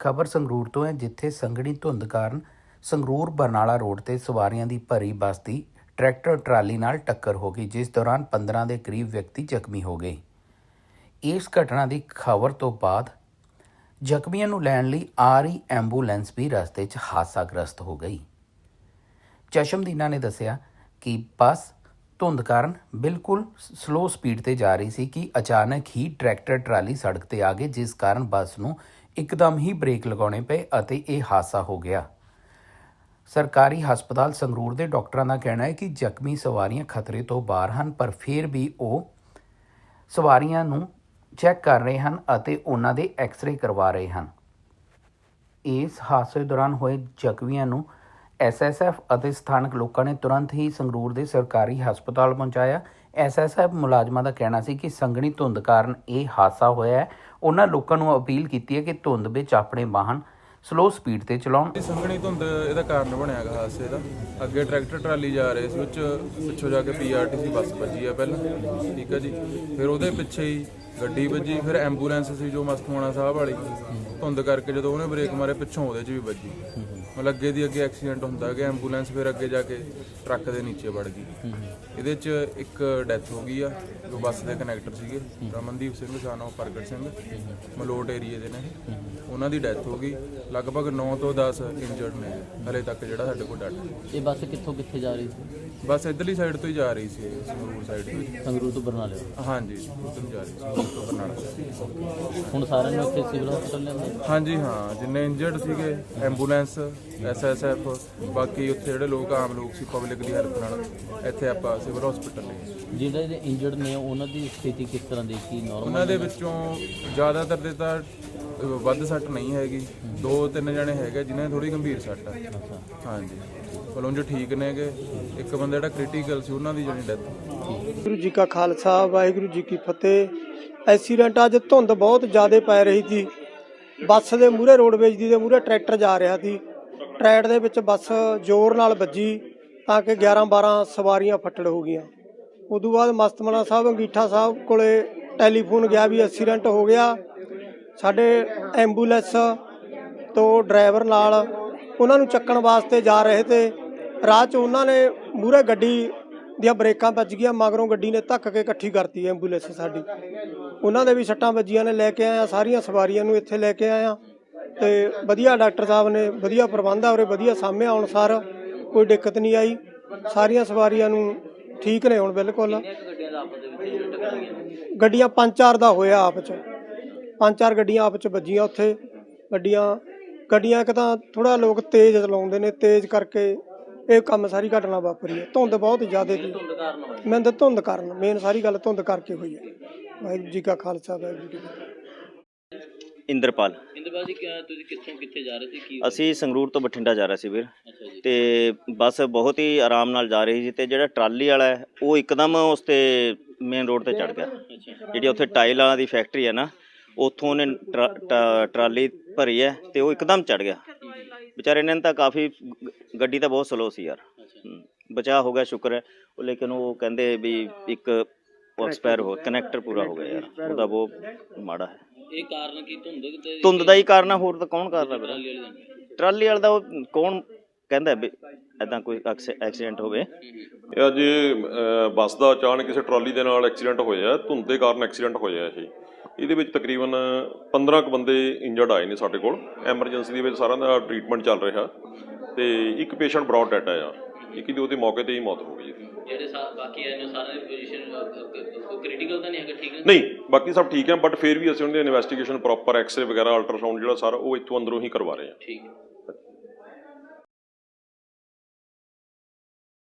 ਖਬਰ ਸੰਗਰੂਰ ਤੋਂ ਹੈ, ਜਿੱਥੇ ਸੰਘਣੀ ਧੁੰਦ ਕਾਰਨ ਸੰਗਰੂਰ ਬਰਨਾਲਾ ਰੋਡ ਤੇ ਸਵਾਰੀਆਂ ਦੀ ਭਰੀ ਬੱਸ ਦੀ ਟਰੈਕਟਰ ਟਰਾਲੀ ਨਾਲ ਟੱਕਰ ਹੋ ਗਈ, ਜਿਸ ਦੌਰਾਨ 15 ਦੇ ਕਰੀਬ ਵਿਅਕਤੀ ਜ਼ਖਮੀ ਹੋ ਗਏ। ਇਸ ਘਟਨਾ ਦੀ ਖਬਰ ਤੋਂ ਬਾਅਦ ਜ਼ਖਮੀਆਂ ਨੂੰ ਲੈਣ ਲਈ ਆ ਰਹੀ ਐਂਬੂਲੈਂਸ ਵੀ ਰਸਤੇ 'ਚ ਹਾਦਸਾਗ੍ਰਸਤ ਹੋ ਗਈ। ਚਸ਼ਮਦੀਨਾ ਨੇ ਦੱਸਿਆ ਕਿ ਬੱਸ ਧੁੰਦ ਕਾਰਨ ਬਿਲਕੁਲ ਸਲੋ ਸਪੀਡ ਤੇ ਜਾ ਰਹੀ ਸੀ ਕਿ ਅਚਾਨਕ ਹੀ ਟਰੈਕਟਰ ਟਰਾਲੀ ਸੜਕ ਤੇ ਆ ਗਏ ਜਿਸ ਕਾਰਨ ਬੱਸ ਨੂੰ ਇੱਕਦਮ ਹੀ ਬ੍ਰੇਕ ਲਗਾਉਣੇ ਪਏ ਅਤੇ ਇਹ ਹਾਦਸਾ ਹੋ ਗਿਆ। ਸਰਕਾਰੀ ਹਸਪਤਾਲ ਸੰਗਰੂਰ ਦੇ ਡਾਕਟਰਾਂ ਦਾ ਕਹਿਣਾ ਹੈ ਕਿ ਜ਼ਖਮੀ ਸਵਾਰੀਆਂ ਖਤਰੇ ਤੋਂ ਬਾਹਰ ਹਨ, ਪਰ ਫਿਰ ਵੀ ਉਹ ਸਵਾਰੀਆਂ ਨੂੰ ਚੈੱਕ ਕਰ ਰਹੇ ਹਨ ਅਤੇ ਉਹਨਾਂ ਦੇ ਐਕਸ-ਰੇ ਕਰਵਾ ਰਹੇ ਹਨ। ਇਸ ਹਾਦਸੇ ਦੌਰਾਨ ਹੋਏ ਜ਼ਖਮੀਆਂ ਨੂੰ ਐਸਐਸਐਫ ਅਤੇ ਸਥਾਨਕ ਲੋਕਾਂ ਨੇ ਤੁਰੰਤ ਹੀ ਸੰਗਰੂਰ ਦੇ ਸਰਕਾਰੀ ਹਸਪਤਾਲ ਪਹੁੰਚਾਇਆ। ਐਸਐਸਐਫ ਮੁਲਾਜ਼ਮਾਂ ਦਾ ਕਹਿਣਾ ਸੀ ਕਿ ਸੰਘਣੀ ਧੁੰਦ ਕਾਰਨ ਇਹ ਹਾਦਸਾ ਹੋਇਆ ਹੈ। ਉਹਨਾਂ ਲੋਕਾਂ ਨੂੰ ਅਪੀਲ ਕੀਤੀ ਹੈ ਕਿ ਧੁੰਦ ਵਿੱਚ ਆਪਣੇ ਵਾਹਨ ਸਲੋ ਸਪੀਡ ਤੇ ਚਲਾਉਣ। ਇਹ ਸੰਘਣੀ ਧੁੰਦ ਇਹਦਾ ਕਾਰਨ ਬਣਿਆ ਗਾ ਹਾਦਸੇ ਦਾ। ਅੱਗੇ ਟਰੈਕਟਰ ਟਰਾਲੀ ਜਾ ਰਹੇ ਸੀ, ਉਹ 'ਚ ਪਿੱਛੋਂ ਜਾ ਕੇ ਪੀਆਰਟੀਸੀ ਬੱਸ ਵੱਜੀ ਆ ਪਹਿਲਾਂ। ਠੀਕ ਆ ਜੀ। ਫਿਰ ਉਹਦੇ ਪਿੱਛੇ ਹੀ ਗੱਡੀ ਵੱਜੀ, ਫਿਰ ਐਂਬੂਲੈਂਸ ਸੀ ਜੋ ਮਸਤਮਾਣਾ ਸਾਹਿਬ ਵਾਲੀ। ਧੁੰਦ ਕਰਕੇ ਜਦੋਂ ਉਹਨੇ ਬ੍ਰੇਕ ਮਾਰੇ, ਪਿੱਛੋਂ ਉਹਦੇ 'ਚ ਵੀ ਵੱਜੀ। ਮਤਲਬ ਅੱਗੇ ਦੀ ਅੱਗੇ ਐਕਸੀਡੈਂਟ ਹੁੰਦਾ ਗਿਆ ਐਂਬੂਲੈਂਸ ਫਿਰ ਅੱਗੇ ਜਾ ਕੇ ਟਰੱਕ ਦੇ ਨੀਚੇ ਵੜ ਗਈ। ਇਹਦੇ 'ਚ ਇੱਕ ਡੈਥ ਹੋ ਗਈ ਆ, ਜੋ ਬੱਸ ਦੇ ਕਨੈਕਟਰ ਸੀਗੇ। ਰਮਨਦੀਪ ਸਿੰਘ, ਸਾਨੋ ਪ੍ਰਗਟ ਸਿੰਘ, ਮਲੋਟ ਏਰੀਏ ਦੇ ਨੇ ਉਹਨਾਂ ਦੀ ਡੈਥ ਹੋ ਗਈ। ਲਗਭਗ 9 ਤੋਂ 10 ਇੰਜਰਡ ਨੇ। ਹਲੇ ਤੱਕ ਜਿਹੜਾ ਸਾਡੇ ਕੋਲ ਡਾਟਾ ਇਹ ਬੱਸ ਕਿੱਥੋਂ ਕਿੱਥੇ ਜਾ ਰਹੀ ਸੀ? ਬਸ ਇਧਰਲੀ ਸਾਈਡ ਤੋਂ ਹੀ ਜਾ ਰਹੀ ਸੀ ਸੰਗਰੂਰ ਸਾਈਡ ਤੋਂ ਹੀ। ਸੰਗਰੂਰ ਤੋਂ ਬਰਨਾਲੇ ਹਾਂਜੀ ਉਧਰ ਜਾ ਰਹੀ ਸੀ ਸੰਗਰੂਰ ਤੋਂ ਬਰਨਾਲਾ ਹੁਣ ਸਾਰਿਆਂ ਨੂੰ ਇੱਥੇ ਸਿਵਲ ਹਸਪਤਾਲ ਲਿਆਂਦਾ ਹਾਂਜੀ ਹਾਂ ਜਿੰਨੇ ਇੰਜਰਡ ਸੀਗੇ ਐਂਬੂਲੈਂਸ ਐਸਐਸਐਫ ਬਾਕੀ ਉੱਥੇ ਜਿਹੜੇ ਲੋਕ ਆਮ ਲੋਕ ਸੀ ਪਬਲਿਕ ਦੀ ਹੈਲਪ ਨਾਲ ਇੱਥੇ ਆਪਾਂ ਸਿਵਲ ਹਸਪੀਟਲ ਲਈ ਜਿਹੜੇ ਇੰਜਰਡ ਨੇ ਉਹਨਾਂ ਦੀ ਸਥਿਤੀ ਕਿਸ ਤਰ੍ਹਾਂ ਦੀ ਕੀ ਨਾਰਮਲ ਉਹਨਾਂ ਦੇ ਵਿੱਚੋਂ ਜ਼ਿਆਦਾਤਰ ਦੇ ਤਾਂ ਵੱਧ ਸੱਟ ਨਹੀਂ ਹੈਗੀ। ਦੋ ਤਿੰਨ ਜਣੇ ਹੈਗੇ ਜਿਨ੍ਹਾਂ ਦੀ ਥੋੜੀ ਗੰਭੀਰ ਸੱਟ ਹੈ ਹਾਂਜੀ। ਪਰ ਉਂਝ ਠੀਕ ਨੇਗੇ। ਇੱਕ ਬੰਦਾ ਜਿਹੜਾ ਕ੍ਰਿਟੀਕਲ ਸੀ ਉਹਨਾਂ ਦੀ ਜਿਹੜੀ ਡੈਥ ਵਾਹਿਗੁਰੂ ਜੀ ਕਾ ਖਾਲਸਾ ਵਾਹਿਗੁਰੂ ਜੀ ਕੀ ਫਤਿਹ। ਐਕਸੀਡੈਂਟ ਅੱਜ ਧੁੰਦ ਬਹੁਤ ਜ਼ਿਆਦਾ ਪੈ ਰਹੀ ਸੀ। ਬੱਸ ਦੇ ਮੂਹਰੇ ਰੋਡਵੇਜ ਦੀ ਦੇ ਮੂਹਰੇ ਟਰੈਕਟਰ ਜਾ ਰਿਹਾ ਸੀ। ਟਰੈਕ ਦੇ ਵਿੱਚ ਬੱਸ ਜ਼ੋਰ ਨਾਲ ਵੱਜੀ ਤਾਂ ਕਿ 11 12 ਸਵਾਰੀਆਂ ਫੱਟੜ ਹੋ ਗਈਆਂ। ਉਦੋਂ ਬਾਅਦ ਮਸਤਮਣਾ ਸਾਹਿਬ ਅੰਗੀਠਾ ਸਾਹਿਬ ਕੋਲੇ ਟੈਲੀਫੋਨ ਗਿਆ ਵੀ ਐਕਸੀਡੈਂਟ ਹੋ ਗਿਆ। ਸਾਡੇ ਐਂਬੂਲੈਂਸ ਤੋਂ ਡਰਾਈਵਰ ਨਾਲ ਉਹਨਾਂ ਨੂੰ ਚੱਕਣ ਵਾਸਤੇ ਜਾ ਰਹੇ ਤੇ ਰਾਹ 'ਚ ਉਹਨਾਂ ਨੇ ਮੂਹਰੇ ਗੱਡੀ ਦੀਆਂ ਬ੍ਰੇਕਾਂ ਵੱਜ ਗਈਆਂ, ਮਗਰੋਂ ਗੱਡੀ ਨੇ ਧੱਕ ਕੇ ਇਕੱਠੀ ਕਰਤੀ ਐਂਬੂਲੈਂਸ ਸਾਡੀ। ਉਹਨਾਂ ਦੇ ਵੀ ਸੱਟਾਂ ਵੱਜੀਆਂ ਨੇ, ਲੈ ਕੇ ਆਇਆ, ਸਾਰੀਆਂ ਸਵਾਰੀਆਂ ਨੂੰ ਇੱਥੇ ਲੈ ਕੇ ਆਇਆ ਤੇ ਵਧੀਆ ਡਾਕਟਰ ਸਾਹਿਬ ਨੇ ਵਧੀਆ ਪ੍ਰਬੰਧ ਆ ਉਰੇ, ਵਧੀਆ ਸਾਹਮਣੇ ਆਉਣ ਸਾਰ ਕੋਈ ਦਿੱਕਤ ਨਹੀਂ ਆਈ। ਸਾਰੀਆਂ ਸਵਾਰੀਆਂ ਨੂੰ ਠੀਕ ਨੇ ਹੁਣ ਬਿਲਕੁਲ। ਗੱਡੀਆਂ ਪੰਜ ਚਾਰ ਦਾ ਹੋਇਆ ਆਪ ਚ। ਪੰਜ ਚਾਰ ਗੱਡੀਆਂ ਆਪ ਚ ਵੱਜੀਆਂ ਉੱਥੇ ਗੱਡੀਆਂ ਗੱਡੀਆਂ ਇੱਕ ਤਾਂ ਥੋੜਾ ਲੋਕ ਤੇਜ਼ ਚਲਾਉਂਦੇ ਨੇ ਤੇਜ਼ ਕਰਕੇ ਇਹ ਕੰਮ ਸਾਰੀ ਘਟਨਾ ਵਾਪਰੀ ਹੈ। ਧੁੰਦ ਬਹੁਤ ਜ਼ਿਆਦਾ ਸੀ। ਮੈਂ ਤਾਂ ਧੁੰਦ ਕਾਰਨ ਮੇਨ ਸਾਰੀ ਗੱਲ ਧੁੰਦ ਕਰਕੇ ਹੋਈ ਹੈ। ਵਾਹਿਗੁਰੂ ਜੀ ਕਾ ਖਾਲਸਾ ਵਾਹਿਗੁਰੂ ਜੀ ਕੀ ਫਤਿਹ। ਇੰਦਰਪਾਲ। ਇੰਦਰਬਾਜ ਜੀ ਤੁਸੀਂ ਕਿੱਥੋਂ ਕਿੱਥੇ ਜਾ ਰਹੇ ਸੀ? ਕੀ ਅਸੀਂ ਸੰਗਰੂਰ ਤੋਂ ਬਠਿੰਡਾ ਜਾ ਰਹੇ ਸੀ ਵੀਰ। ਤੇ ਬੱਸ ਬਹੁਤ ਹੀ ਆਰਾਮ ਨਾਲ ਜਾ ਰਹੀ ਸੀ ਤੇ ਜਿਹੜਾ ਟਰਾਲੀ ਵਾਲਾ ਹੈ ਉਹ ਇੱਕਦਮ ਉਸ ਤੇ ਮੇਨ ਰੋਡ ਤੇ ਚੜ ਗਿਆ। ਜਿਹੜੀ ਉੱਥੇ ਟਾਈਲ ਵਾਲਾ ਦੀ ਫੈਕਟਰੀ ਹੈ ਨਾ ਉੱਥੋਂ ਉਹਨੇ ਟਰਾ- ਟਾ- ਟਰਾਲੀ ਭਰੀ ਹੈ ਤੇ ਉਹ ਇੱਕਦਮ ਚੜ ਗਿਆ। ਵਿਚਾਰੇ ਨੇ ਤਾਂ ਕਾਫੀ ਗ- ਗੱਡੀ ਤਾਂ ਬਹੁਤ ਸਲੋ ਸੀ ਯਾਰ। ਹਮ, ਬਚਾਅ ਹੋ ਗਿਆ ਸ਼ੁਕਰ ਹੈ। ਉਹ ਲੇਕਿਨ ਉਹ ਕਹਿੰਦੇ ਵੀ ਇੱਕ ਐਕਸਪਾਇਰ ਹੋ ਕਨੈਕਟਰ ਪੂਰਾ ਹੋ ਗਿਆ ਯਾਰ। ਉਹਦਾ ਬਹੁਤ ਮਾੜਾ ਹੈ। ਇਹ ਕਾਰਨ ਕੀ? ਧੁੰਦ ਤੇ ਧੁੰਦ ਦਾ ਹੀ ਕਾਰਨ ਆ ਹੋਰ ਤਾਂ ਕੌਣ ਕਰਦਾ ਵੀਰ ਟਰਾਲੀ ਵਾਲੇ ਦਾ? ਟਰਾਲੀ ਵਾਲਾ ਦਾ ਉਹ ਕੌਣ ਕਹਿੰਦਾ ਵੀ ਐਦਾਂ ਕੋਈ ਐਕਸੀਡੈਂਟ ਹੋਵੇ? ਇਹ ਅੱਜ ਬੱਸ ਦਾ ਅਚਾਨਕ ਕਿਸੇ ਟਰਾਲੀ ਦੇ ਨਾਲ ਐਕਸੀਡੈਂਟ ਹੋਇਆ ਧੁੰਦ ਦੇ ਕਾਰਨ ਐਕਸੀਡੈਂਟ ਹੋਇਆ ਇਹ। ਇਹਦੇ ਵਿੱਚ ਤਕਰੀਬਨ 15 ਕੁ ਬੰਦੇ ਇੰਜਰਡ ਆਏ ਨੇ ਸਾਡੇ ਕੋਲ। ਐਮਰਜੈਂਸੀ ਦੇ ਵਿੱਚ ਸਾਰਿਆਂ ਦਾ ਟ੍ਰੀਟਮੈਂਟ ਚੱਲ ਰਿਹਾ ਤੇ ਇੱਕ ਪੇਸ਼ੈਂਟ ਬ੍ਰੌਡ ਡੈਡ ਆਇਆ। ਇੱਕ ਦੀ ਉਹਦੀ ਮੌਕੇ ਤੇ ਹੀ ਮੌਤ ਹੋ ਗਈ। ਇਹਦੀ। ਜਿਹੜੇ ਸਾ- ਬਾਕੀ ਆਏ ਨੇ ਸਾਰਿਆਂ ਦੀ ਪੋਜੀਸ਼ਨ ਕੋਈ ਕ੍ਰਿਟੀਕਲ ਤਾਂ ਨਹੀਂ ਹੈਗਾ ਠੀਕ ਨੇ ਨਹੀਂ ਬਾਕੀ ਸਭ ਠੀਕ ਹੈ ਬਟ ਫਿਰ ਵੀ ਅਸੀਂ ਉਹਨਾਂ ਦੀ ਇਨਵੈਸਟੀਗੇਸ਼ਨ ਪ੍ਰੋਪਰ ਐਕਸ-ਰੇ ਵਗੈਰਾ ਅਲਟਰਾਸਾਊਂਡ ਜਿਹੜਾ ਸਾਰਾ ਉਹ ਇੱਥੋਂ ਅੰਦਰੋਂ ਹੀ ਕਰਵਾ ਰਹੇ ਹਾਂ। ਠੀਕ ਹੈ।